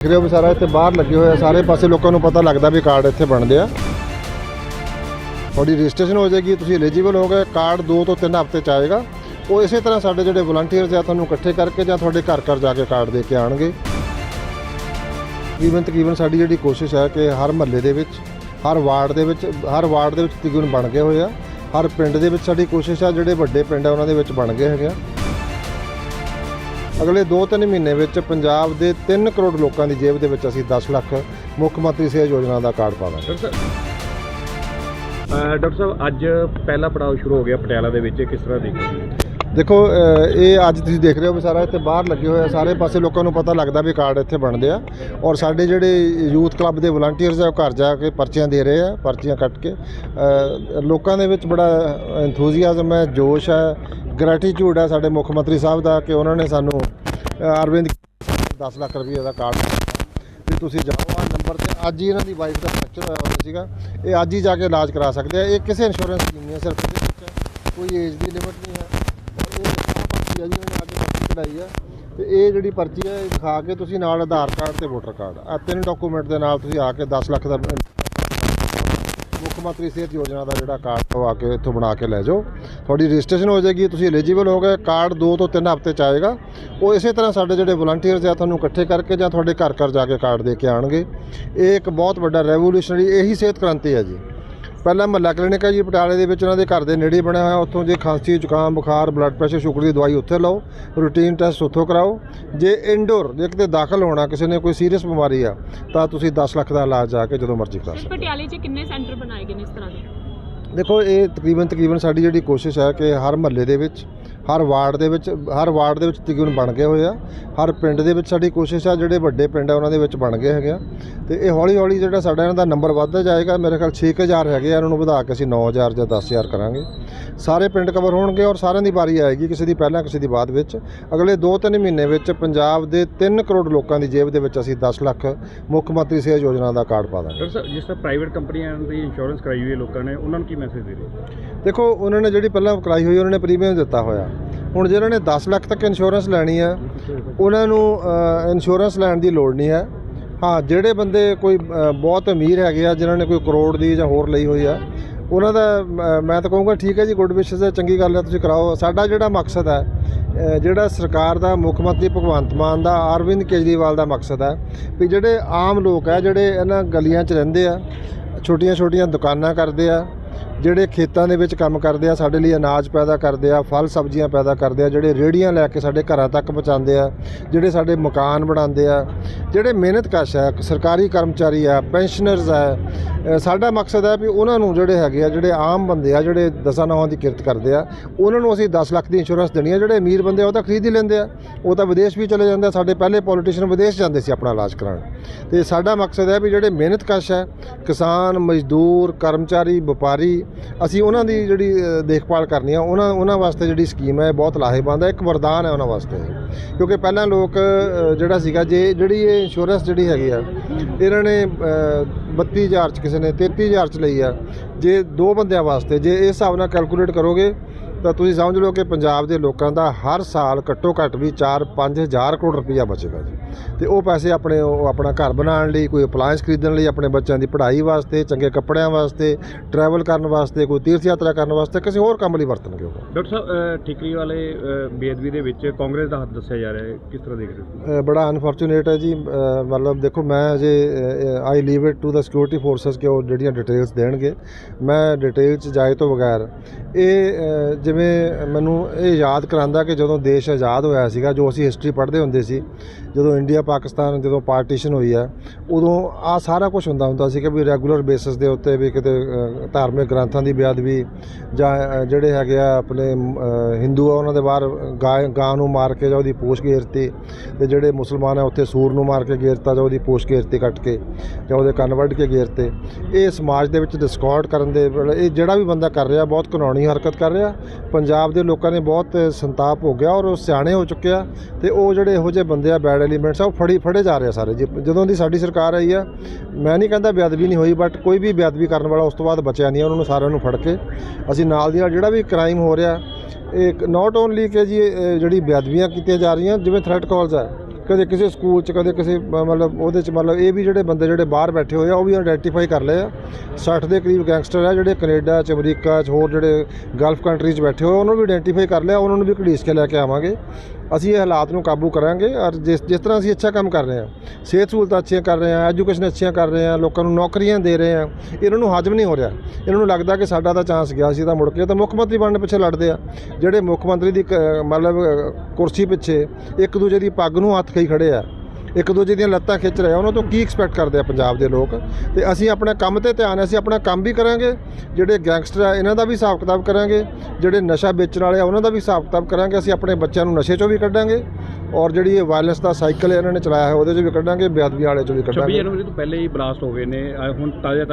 ਦੇਖ ਰਹੇ ਹੋ ਵੀ ਸਾਰਾ ਇੱਥੇ ਬਾਹਰ ਲੱਗੇ ਹੋਏ ਆ, ਸਾਰੇ ਪਾਸੇ ਲੋਕਾਂ ਨੂੰ ਪਤਾ ਲੱਗਦਾ ਵੀ ਕਾਰਡ ਇੱਥੇ ਬਣਦੇ ਆ। ਤੁਹਾਡੀ ਰਜਿਸਟ੍ਰੇਸ਼ਨ ਹੋ ਜਾਏਗੀ, ਤੁਸੀਂ ਐਲੀਜੀਬਲ ਹੋ ਗਏ ਕਾਰਡ 2 ਤੋਂ 3 ਹਫ਼ਤੇ ਚ ਆਏਗਾ। ਉਹ ਇਸੇ ਤਰ੍ਹਾਂ ਸਾਡੇ ਜਿਹੜੇ ਵਲੰਟੀਅਰਸ ਆ, ਤੁਹਾਨੂੰ ਇਕੱਠੇ ਕਰਕੇ ਜਾਂ ਤੁਹਾਡੇ ਘਰ ਘਰ ਜਾ ਕੇ ਕਾਰਡ ਦੇ ਕੇ ਆਣਗੇ ਤਕਰੀਬਨ ਤਕਰੀਬਨ ਸਾਡੀ ਜਿਹੜੀ ਕੋਸ਼ਿਸ਼ ਹੈ ਕਿ ਹਰ ਮਹੱਲੇ ਦੇ ਵਿੱਚ, ਹਰ ਵਾਰਡ ਦੇ ਵਿੱਚ, ਹਰ ਵਾਰਡ ਦੇ ਵਿੱਚ ਤਕਰੀਬਨ ਬਣ ਗਏ ਹੋਏ ਆ। ਹਰ ਪਿੰਡ ਦੇ ਵਿੱਚ ਸਾਡੀ ਕੋਸ਼ਿਸ਼ ਆ, ਜਿਹੜੇ ਵੱਡੇ ਪਿੰਡ ਆ, ਉਹਨਾਂ ਦੇ ਵਿੱਚ ਬਣ ਗਏ ਹੈਗੇ ਆ। ਅਗਲੇ 2-3 ਮਹੀਨੇ ਵਿੱਚ ਪੰਜਾਬ ਦੇ 3 ਕਰੋੜ ਲੋਕਾਂ ਦੀ ਜੇਬ ਦੇ ਵਿੱਚ ਅਸੀਂ 10 ਲੱਖ ਮੁੱਖ ਮੰਤਰੀ ਸਿਹਤ ਯੋਜਨਾ ਦਾ ਕਾਰਡ ਪਾਵਾਂਗੇ। ਡਾਕਟਰ ਸਾਹਿਬ ਡਾਕਟਰ ਸਾਹਿਬ, ਅੱਜ ਪਹਿਲਾ ਪੜਾਅ ਸ਼ੁਰੂ ਹੋ ਗਿਆ ਪਟਿਆਲਾ ਦੇ ਵਿੱਚ, ਕਿਸ ਤਰ੍ਹਾਂ ਦੇਖਦੇ ਹੋ? ਦੇਖੋ ਇਹ ਅੱਜ ਤੁਸੀਂ ਦੇਖ ਰਹੇ ਹੋ ਵੀ ਸਾਰਾ ਇੱਥੇ ਬਾਹਰ ਲੱਗੇ ਹੋਏ ਆ। ਸਾਰੇ ਪਾਸੇ ਲੋਕਾਂ ਨੂੰ ਪਤਾ ਲੱਗਦਾ ਵੀ ਕਾਰਡ ਇੱਥੇ ਬਣਦੇ ਆ। ਔਰ ਸਾਡੇ ਜਿਹੜੇ ਯੂਥ ਕਲੱਬ ਦੇ ਵਲੰਟੀਅਰਸ ਆ ਉਹ ਘਰ ਜਾ ਕੇ ਪਰਚੀਆਂ ਦੇ ਰਹੇ ਆ ਪਰਚੀਆਂ ਕੱਟ ਕੇ। ਲੋਕਾਂ ਦੇ ਵਿੱਚ ਬੜਾ ਐਂਥੂਸੀਆਜ਼ਮ ਹੈ ਜੋਸ਼ ਹੈ ਗ੍ਰੈਟੀਟਿਊਡ ਹੈ ਸਾਡੇ ਮੁੱਖ ਮੰਤਰੀ ਸਾਹਿਬ ਦਾ ਕਿ ਉਹਨਾਂ ਨੇ ਸਾਨੂੰ ਅ, ਅਰਵਿੰਦ 10 ਲੱਖ ਰੁਪਏ ਦਾ ਕਾਰਡ ਵੀ ਤੁਸੀਂ ਜਾਓ ਆ ਨੰਬਰ ਤੇ ਅੱਜ ਹੀ ਇਹਨਾਂ ਦੀ ਵਾਈਫ ਦਾ ਫ੍ਰੈਕਚਰ ਹੋਇਆ ਹੋਇਆ ਸੀਗਾ। ਇਹ ਅੱਜ ਹੀ ਜਾ ਕੇ ਇਲਾਜ ਕਰਾ ਸਕਦੇ ਆ। ਇਹ ਕਿਸੇ ਇੰਸ਼ੋਰੈਂਸ ਸਕੀਮ ਨਹੀਂ ਹੈ ਸਿਰਫ ਕੋਈ ਏਜ ਦੀ ਲਿਮਿਟ ਨਹੀਂ ਹੈ। ਔਰ ਇਹ ਆਹ ਪਰਚੀ ਆ ਜੀ ਉਹਨੇ ਅੱਜ ਪਰਚੀ ਕਢਾਈ ਆ, ਤੇ ਇਹ ਜਿਹੜੀ ਪਰਚੀ ਹੈ ਇਹ ਦਿਖਾ ਕੇ ਤੁਸੀਂ ਨਾਲ ਆਧਾਰ ਕਾਰਡ ਤੇ ਵੋਟਰ ਕਾਰਡ ਆ ਤਿੰਨ ਡਾਕੂਮੈਂਟ ਦੇ ਨਾਲ ਤੁਸੀਂ ਆ ਕੇ 10 ਲੱਖ ਦਾ, ਮੁੱਖ ਮੰਤਰੀ ਸਿਹਤ ਯੋਜਨਾ ਦਾ ਜਿਹੜਾ ਕਾਰਡ ਉਹ ਆ ਕੇ ਇੱਥੋਂ ਬਣਾ ਕੇ ਲੈ ਜਾਓ। ਤੁਹਾਡੀ ਰਜਿਸਟ੍ਰੇਸ਼ਨ ਹੋ ਜਾਏਗੀ, ਤੁਸੀਂ ਐਲੀਜੀਬਲ ਹੋ ਗਏ ਕਾਰਡ 2 ਤੋਂ 3 ਹਫ਼ਤੇ ਚ ਆਏਗਾ। ਉਹ ਇਸੇ ਤਰ੍ਹਾਂ ਸਾਡੇ ਜਿਹੜੇ ਵਲੰਟੀਅਰਸ ਆ, ਤੁਹਾਨੂੰ ਇਕੱਠੇ ਕਰਕੇ ਜਾਂ ਤੁਹਾਡੇ ਘਰ ਘਰ ਜਾ ਕੇ ਕਾਰਡ ਦੇ ਕੇ ਆਣਗੇ ਇਹ ਇੱਕ ਬਹੁਤ ਵੱਡਾ ਰੈਵੋਲੂਸ਼ਨਰੀ ਇਹੀ ਸਿਹਤ ਕ੍ਰਾਂਤੀ ਹੈ ਜੀ। ਪਹਿਲਾਂ ਮਹੱਲਾ ਕਲੀਨਿਕ ਹੈ ਜੀ ਪਟਿਆਲੇ ਦੇ ਵਿੱਚ ਉਹਨਾਂ ਦੇ ਘਰ ਦੇ ਨੇੜੇ ਬਣਿਆ ਹੋਇਆ। ਉੱਥੋਂ ਜੇ ਖਾਂਸੀ ਜ਼ੁਕਾਮ ਬੁਖਾਰ ਬਲੱਡ ਪ੍ਰੈਸ਼ਰ ਸ਼ੂਗਰ ਦੀ ਦਵਾਈ ਉੱਥੇ ਲਓ। ਰੂਟੀਨ ਟੈਸਟ ਉੱਥੋਂ ਕਰਾਓ। ਜੇ ਇੰਡੋਰ ਜੇ ਕਿਤੇ ਦਾਖਲ ਹੋਣਾ ਕਿਸੇ ਨੇ ਕੋਈ ਸੀਰੀਅਸ ਬਿਮਾਰੀ ਆ ਤਾਂ ਤੁਸੀਂ 10 ਲੱਖ ਦਾ ਇਲਾਜ ਜਾ ਕੇ ਜਦੋਂ ਮਰਜ਼ੀ ਕਰਾ ਸਕਦੇ ਪਟਿਆਲੇ 'ਚ ਕਿੰਨੇ ਸੈਂਟਰ ਬਣਾਏ ਗਏ ਨੇ ਇਸ ਤਰ੍ਹਾਂ ਦੇ? ਦੇਖੋ ਇਹ ਤਕਰੀਬਨ ਤਕਰੀਬਨ ਸਾਡੀ ਜਿਹੜੀ ਕੋਸ਼ਿਸ਼ ਹੈ ਕਿ ਹਰ ਮਹੱਲੇ ਦੇ ਵਿੱਚ ਹਰ ਵਾਰਡ ਦੇ ਵਿੱਚ ਹਰ ਵਾਰਡ ਦੇ ਵਿੱਚ ਤਕਰੀਬਨ ਬਣ ਗਏ ਹੋਏ ਆ। ਹਰ ਪਿੰਡ ਦੇ ਵਿੱਚ ਸਾਡੀ ਕੋਸ਼ਿਸ਼ ਆ ਜਿਹੜੇ ਵੱਡੇ ਪਿੰਡ ਆ ਉਹਨਾਂ ਦੇ ਵਿੱਚ ਬਣ ਗਏ ਹੈਗੇ ਆ। ਤੇ ਇਹ ਹੌਲੀ ਹੌਲੀ ਜਿਹੜਾ ਸਾਡਾ ਇਹਨਾਂ ਦਾ ਨੰਬਰ ਵੱਧਦਾ ਜਾਏਗਾ ਮੇਰੇ ਖਿਆਲ 6000 ਹੈਗੇ ਆ ਇਹਨਾਂ ਨੂੰ ਵਧਾ ਕੇ ਅਸੀਂ 9000 ਜਾਂ 10000 ਕਰਾਂਗੇ। ਸਾਰੇ ਪਿੰਡ ਕਵਰ ਹੋਣਗੇ ਔਰ ਸਾਰਿਆਂ ਦੀ ਵਾਰੀ ਆਏਗੀ ਕਿਸੇ ਦੀ ਪਹਿਲਾਂ ਕਿਸੇ ਦੀ ਬਾਅਦ ਵਿੱਚ। ਅਗਲੇ 2-3 ਮਹੀਨੇ ਵਿੱਚ ਪੰਜਾਬ ਦੇ 3 ਕਰੋੜ ਲੋਕਾਂ ਦੀ ਜੇਬ ਦੇ ਵਿੱਚ ਅਸੀਂ 10 ਲੱਖ ਮੁੱਖ ਮੰਤਰੀ ਸਿਹਤ ਯੋਜਨਾ ਦਾ ਕਾਰਡ ਪਾ ਦਾਂਗੇ। ਸਾਹਿਬ ਜਿਸ ਤਰ੍ਹਾਂ ਪ੍ਰਾਈਵੇਟ ਕੰਪਨੀਆਂ ਦੀ ਇੰਸ਼ੋਰੈਂਸ ਕਰਾਈ ਹੋਈ ਹੈ ਲੋਕਾਂ ਨੇ ਉਹਨਾਂ ਨੂੰ ਕੀ ਮੈਸੇਜ ਦੇ ਰਹੇ ਦੇਖੋ ਉਹਨਾਂ ਨੇ ਜਿਹੜੀ ਪਹਿਲਾਂ ਕਰਾਈ ਹੋਈ ਉਹਨਾਂ ਨੇ ਪ੍ਰੀਮੀਅਮ ਦਿੱਤਾ ਹੋਇਆ। ਹੁਣ ਜਿਹਨਾਂ ਨੇ 10 ਲੱਖ ਤੱਕ ਇੰਸ਼ੋਰੈਂਸ ਲੈਣੀ ਆ ਉਹਨਾਂ ਨੂੰ ਇੰਸ਼ੋਰੈਂਸ ਲੈਣ ਦੀ ਲੋੜ ਨਹੀਂ ਹੈ। ਹਾਂ ਜਿਹੜੇ ਬੰਦੇ ਕੋਈ ਬਹੁਤ ਅਮੀਰ ਹੈਗੇ ਆ ਜਿਨ੍ਹਾਂ ਨੇ ਕੋਈ ਕਰੋੜ ਦੀ ਜਾਂ ਹੋਰ ਲਈ ਹੋਈ ਆ ਉਹਨਾਂ ਦਾ ਅ, ਮੈਂ ਤਾਂ ਕਹੂੰਗਾ ਠੀਕ ਹੈ ਜੀ ਗੁੱਡ ਵਿਸ਼ੇਸ ਹੈ ਚੰਗੀ ਗੱਲ ਹੈ ਤੁਸੀਂ ਕਰਾਓ। ਸਾਡਾ ਜਿਹੜਾ ਮਕਸਦ ਹੈ ਜਿਹੜਾ ਸਰਕਾਰ ਦਾ ਮੁੱਖ ਮੰਤਰੀ ਭਗਵੰਤ ਮਾਨ ਦਾ ਅਰਵਿੰਦ ਕੇਜਰੀਵਾਲ ਦਾ ਮਕਸਦ ਹੈ ਵੀ ਜਿਹੜੇ ਆਮ ਲੋਕ ਆ ਜਿਹੜੇ ਇਹਨਾਂ ਗਲੀਆਂ 'ਚ ਰਹਿੰਦੇ ਆ ਛੋਟੀਆਂ ਛੋਟੀਆਂ ਦੁਕਾਨਾਂ ਕਰਦੇ ਆ ਜਿਹੜੇ ਖੇਤਾਂ ਦੇ ਵਿੱਚ ਕੰਮ ਕਰਦੇ ਆ, ਸਾਡੇ ਲਈ ਅਨਾਜ ਪੈਦਾ ਕਰਦੇ ਆ, ਫਲ ਸਬਜ਼ੀਆਂ ਪੈਦਾ ਕਰਦੇ ਆ, ਜਿਹੜੇ ਰੇੜੀਆਂ ਲੈ ਕੇ ਸਾਡੇ ਘਰਾਂ ਤੱਕ ਪਹੁੰਚਾਉਂਦੇ ਆ, ਜਿਹੜੇ ਸਾਡੇ ਮਕਾਨ ਬਣਾਉਂਦੇ ਆ, ਜਿਹੜੇ ਮਿਹਨਤਕਸ਼ ਹੈ ਸਰਕਾਰੀ ਕਰਮਚਾਰੀ ਆ, ਪੈਨਸ਼ਨਰਸ ਆ ਸਾਡਾ ਮਕਸਦ ਹੈ ਵੀ ਉਹਨਾਂ ਨੂੰ ਜਿਹੜੇ ਹੈਗੇ ਆ, ਜਿਹੜੇ ਆਮ ਬੰਦੇ ਆ, ਜਿਹੜੇ ਦਸਾਂ ਨੌਂ ਦੀ ਕਿਰਤ ਕਰਦੇ ਆ, ਉਹਨਾਂ ਨੂੰ ਅਸੀਂ 10 ਲੱਖ ਦੀ ਇੰਸ਼ੋਰੈਂਸ ਦੇਣੀ ਆ, ਜਿਹੜੇ ਅਮੀਰ ਬੰਦੇ ਆ, ਉਹ ਤਾਂ ਖਰੀਦ ਹੀ ਲੈਂਦੇ ਆ, ਉਹ ਤਾਂ ਵਿਦੇਸ਼ ਵੀ ਚਲੇ ਜਾਂਦੇ ਆ, ਸਾਡੇ ਪਹਿਲੇ ਪੋਲੀਟੀਸ਼ੀਅਨ ਵਿਦੇਸ਼ ਜਾਂਦੇ ਸੀ ਆਪਣਾ ਇਲਾਜ ਕਰਾਉਣ। ਤੇ ਸਾਡਾ ਮਕਸਦ ਹੈ ਵੀ ਜਿਹੜੇ ਮਿਹਨਤਕਸ਼ ਹੈ ਕਿਸਾਨ, ਮਜ਼ਦੂਰ, ਕਰਮਚਾਰੀ, ਵਪਾਰੀ ਅਸੀਂ ਉਹਨਾਂ ਦੀ ਜਿਹੜੀ ਦੇਖਭਾਲ ਕਰਨੀ ਆ ਉਹਨਾਂ ਉਹਨਾਂ ਵਾਸਤੇ ਜਿਹੜੀ ਸਕੀਮ ਹੈ ਇਹ ਬਹੁਤ ਲਾਹੇਵੰਦ ਹੈ ਇੱਕ ਵਰਦਾਨ ਹੈ ਉਹਨਾਂ ਵਾਸਤੇ। ਕਿਉਂਕਿ ਪਹਿਲਾਂ ਲੋਕ ਜਿਹੜਾ ਸੀਗਾ ਜੇ ਜਿਹੜੀ ਇਹ ਇੰਸ਼ੋਰੈਂਸ ਜਿਹੜੀ ਹੈਗੀ ਆ ਇਹਨਾਂ ਨੇ ਅ, 32000 ਚ ਕਿਸੇ ਨੇ 33000 ਚ ਲਈ ਆ। ਜੇ ਦੋ ਬੰਦਿਆਂ ਵਾਸਤੇ ਜੇ ਇਸ ਹਿਸਾਬ ਨਾਲ ਕੈਲਕੂਲੇਟ ਕਰੋਗੇ ਤਾਂ ਤੁਸੀਂ ਸਮਝ ਲਓ ਕਿ ਪੰਜਾਬ ਦੇ ਲੋਕਾਂ ਦਾ ਹਰ ਸਾਲ ਘੱਟੋ ਘੱਟ ਵੀ 4-5000 ਕਰੋੜ ਰੁਪਈਆ ਬਚੇਗਾ ਜੀ। ਤੇ ਉਹ ਪੈਸੇ ਆਪਣੇ ਉਹ ਆਪਣਾ ਘਰ ਬਣਾਉਣ ਲਈ ਕੋਈ ਅਪਲਾਇੰਸ ਖਰੀਦਣ ਲਈ ਆਪਣੇ ਬੱਚਿਆਂ ਦੀ ਪੜ੍ਹਾਈ ਵਾਸਤੇ ਚੰਗੇ ਕੱਪੜਿਆਂ ਵਾਸਤੇ ਟਰੈਵਲ ਕਰਨ ਵਾਸਤੇ ਕੋਈ ਤੀਰਥ ਯਾਤਰਾ ਕਰਨ ਵਾਸਤੇ ਕਿਸੇ ਹੋਰ ਕੰਮ ਲਈ ਵਰਤਣਗੇ ਉਹ। ਡਾਕਟਰ ਸਾਹਿਬ ਠੀਕਰੀ ਵਾਲੇ ਬੇਅਦਬੀ ਦੇ ਵਿੱਚ ਕਾਂਗਰਸ ਦਾ ਹੱਥ ਦੱਸਿਆ ਜਾ ਰਿਹਾ ਹੈ। ਕਿਸ ਤਰ੍ਹਾਂ ਦੇਖ ਰਹੇ ਹੋ ਬੜਾ ਅਨਫੋਰਚੂਨੇਟ ਹੈ ਜੀ। ਮਤਲਬ ਦੇਖੋ ਮੈਂ ਅਜੇ I leave it to the security forces ਕਿ ਉਹ ਜਿਹੜੀਆਂ ਡਿਟੇਲਸ ਦੇਣਗੇ। ਮੈਂ ਡਿਟੇਲ ਚ ਜਾਏ ਤੋਂ ਬਗੈਰ ਇਹ ਜਿਵੇਂ ਮੈਨੂੰ ਇਹ ਯਾਦ ਕਰਾਂਦਾ ਕਿ ਜਦੋਂ ਦੇਸ਼ ਆਜ਼ਾਦ ਹੋਇਆ ਸੀਗਾ, ਜੋ ਅਸੀਂ ਹਿਸਟਰੀ ਪੜ੍ਹਦੇ ਹੁੰਦੇ ਸੀ, ਜਦੋਂ ਇੰਡੀਆ ਪਾਕਿਸਤਾਨ ਜਦੋਂ ਪਾਰਟੀਸ਼ਨ ਹੋਈ ਆ ਉਦੋਂ ਆ ਸਾਰਾ ਕੁਝ ਹੁੰਦਾ ਹੁੰਦਾ ਸੀ ਕਿ ਵੀ ਰੈਗੂਲਰ ਬੇਸਿਸ ਦੇ ਉੱਤੇ ਵੀ ਕਿਤੇ ਧਾਰਮਿਕ ਗ੍ਰੰਥਾਂ ਦੀ ਬੇਅਦਬੀ ਜਾਂ ਜਿਹੜੇ ਹੈਗੇ ਆ ਆਪਣੇ ਹਿੰਦੂ ਆ ਉਹਨਾਂ ਦੇ ਬਾਹਰ ਗਾਂ ਗਾਂ ਨੂੰ ਮਾਰ ਕੇ ਜਾਂ ਉਹਦੀ ਪੋਸ਼ ਘੇਰਤੀ ਤੇ ਜਿਹੜੇ ਮੁਸਲਮਾਨ ਆ ਉੱਥੇ ਸੂਰ ਨੂੰ ਮਾਰ ਕੇ ਘੇਰਤਾ ਜਾਂ ਉਹਦੀ ਪੋਸ਼ ਘੇਰਤੀ ਕੱਟ ਕੇ ਜਾਂ ਉਹਦੇ ਕੰਨ ਵੱਢ ਕੇ ਘੇਰਤੇ ਇਹ ਸਮਾਜ ਦੇ ਵਿੱਚ ਡਿਸਕਾਰਡ ਕਰਨ ਦੇ ਇਹ ਜਿਹੜਾ ਵੀ ਬੰਦਾ ਕਰ ਰਿਹਾ ਬਹੁਤ ਕਾਨੂੰਨੀ ਹਰਕਤ ਕਰ ਰਿਹਾ ਪੰਜਾਬ ਦੇ ਲੋਕਾਂ ਨੇ ਬਹੁਤ ਸੰਤਾਪ ਹੋ ਗਿਆ ਔਰ ਉਹ ਸਿਆਣੇ ਹੋ ਚੁੱਕੇ ਆ ਤੇ ਉਹ ਜਿਹੜੇ ਇਹੋ ਜਿਹੇ ਬੰਦੇ ਆ ਬੈਡ ਐਲੀਮੈਂਟਸ ਆ ਉਹ ਫੜੀ ਫੜੇ ਜਾ ਰਹੇ ਆ ਸਾਰੇ। ਜੀ ਜਦੋਂ ਦੀ ਸਾਡੀ ਸਰਕਾਰ ਆਈ ਆ ਮੈਂ ਨਹੀਂ ਕਹਿੰਦਾ ਬੇਅਦਬੀ ਨਹੀਂ ਹੋਈ ਬਟ ਕੋਈ ਵੀ ਬੇਅਦਬੀ ਕਰਨ ਵਾਲਾ ਉਸ ਤੋਂ ਬਾਅਦ ਬਚਿਆ ਨਹੀਂ ਆ, ਉਹਨਾਂ ਨੂੰ ਸਾਰਿਆਂ ਨੂੰ ਫੜ ਕੇ ਅਸੀਂ ਨਾਲ ਦੀ ਨਾਲ ਜਿਹੜਾ ਵੀ ਕ੍ਰਾਈਮ ਹੋ ਰਿਹਾ ਇਹ ਨਾਟ ਓਨਲੀ ਕਿ ਜੀ ਜਿਹੜੀ ਬੇਅਦਬੀਆਂ ਕੀਤੀਆਂ ਜਾ ਰਹੀਆਂ ਜਿਵੇਂ ਥ੍ਰੈਟ ਕਾਲਸ ਆ ਕਦੇ ਕਿਸੇ ਸਕੂਲ 'ਚ, ਕਦੇ ਕਿਸੇ, ਮ- ਮਤਲਬ ਉਹਦੇ 'ਚ, ਮਤਲਬ ਇਹ ਵੀ ਜਿਹੜੇ ਬੰਦੇ ਜਿਹੜੇ ਬਾਹਰ ਬੈਠੇ ਹੋਏ ਆ, ਉਹ ਵੀ ਆਇਡੈਂਟੀਫਾਈ ਕਰ ਲਏ ਆ। 60 ਦੇ ਕਰੀਬ ਗੈਂਗਸਟਰ ਆ ਜਿਹੜੇ ਕੈਨੇਡਾ 'ਚ, ਅਮਰੀਕਾ 'ਚ, ਹੋਰ ਜਿਹੜੇ ਗਲਫ ਕੰਟਰੀ 'ਚ ਬੈਠੇ ਹੋਏ ਉਹਨਾਂ ਨੂੰ ਵੀ ਆਇਡੈਂਟੀਫਾਈ ਕਰ ਲਿਆ, ਉਹਨਾਂ ਨੂੰ ਵੀ ਘੜੀਸ ਕੇ ਲੈ ਕੇ ਆਵਾਂਗੇ। ਅਸੀਂ ਇਹ ਹਾਲਾਤ ਨੂੰ ਕਾਬੂ ਕਰਾਂਗੇ ਔਰ ਜਿਸ ਜਿਸ ਤਰ੍ਹਾਂ ਅਸੀਂ ਅੱਛਾ ਕੰਮ ਕਰ ਰਹੇ ਹਾਂ, ਸਿਹਤ ਸਹੂਲਤਾਂ ਅੱਛੀਆਂ ਕਰ ਰਹੇ ਹਾਂ ਐਜੂਕੇਸ਼ਨ ਅੱਛੀਆਂ ਕਰ ਰਹੇ ਹਾਂ, ਲੋਕਾਂ ਨੂੰ ਨੌਕਰੀਆਂ ਦੇ ਰਹੇ ਹਾਂ, ਇਹਨਾਂ ਨੂੰ ਹਾਜ਼ਮ ਨਹੀਂ ਹੋ ਰਿਹਾ। ਇਹਨਾਂ ਨੂੰ ਲੱਗਦਾ ਕਿ ਸਾਡਾ ਤਾਂ ਚਾਂਸ ਗਿਆ ਸੀ ਤਾਂ ਮੁੜ ਕੇ ਤਾਂ ਮੁੱਖ ਮੰਤਰੀ ਬਣਨ ਪਿੱਛੇ ਲੜਦੇ ਆ ਜਿਹੜੇ ਮੁੱਖ ਮੰਤਰੀ ਦੀ ਕ- ਮਤਲਬ ਕੁਰਸੀ ਪਿੱਛੇ ਇੱਕ ਦੂਜੇ ਦੀ ਪੱਗ ਨੂੰ ਹੱਥ ਕਈ ਖੜੇ ਆ। ਇੱਕ ਦੂਜੇ ਦੀਆਂ ਲੱਤਾਂ ਖਿੱਚ ਰਹੇ ਆ। ਉਹਨਾਂ ਤੋਂ ਕੀ ਐਕਸਪੈਕਟ ਕਰਦੇ ਆ ਪੰਜਾਬ ਦੇ ਲੋਕ? ਤੇ ਅਸੀਂ ਆਪਣੇ ਕੰਮ ਤੇ ਧਿਆਨ ਅਸੀਂ ਆਪਣਾ ਕੰਮ ਵੀ ਕਰਾਂਗੇ ਜਿਹੜੇ ਗੈਂਗਸਟਰ ਆ ਇਹਨਾਂ ਦਾ ਵੀ ਹਿਸਾਬ ਕਿਤਾਬ ਕਰਾਂਗੇ ਜਿਹੜੇ ਨਸ਼ਾ ਵੇਚਣ ਵਾਲੇ ਆ ਉਹਨਾਂ ਦਾ ਵੀ ਹਿਸਾਬ ਕਿਤਾਬ ਕਰਾਂਗੇ ਅਸੀਂ ਆਪਣੇ ਬੱਚਿਆਂ ਨੂੰ ਨਸ਼ੇ ਚੋਂ ਵੀ ਕੱਢਾਂਗੇ ਔਰ ਜਿਹੜੀ ਇਹ ਵਾਇਲੈਂਸ ਦਾ ਸਾਈਕਲ ਇਹਨਾਂ ਨੇ ਚਲਾਇਆ ਹੈ ਉਹਦੇ ਚੋਂ ਵੀ ਕੱਢਾਂਗੇ ਬੇਅਦਬੀ ਵਾਲੇ ਚੋਂ ਵੀ 26 ਕੱਢਾਂਗੇ। ਜਨਵਰੀ ਤੋਂ ਪਹਿਲੇ ਹੀ ਬਲਾਸਟ ਹੋ ਗਏ ਨੇ ਹੁਣ ਤਾਜ਼ਾ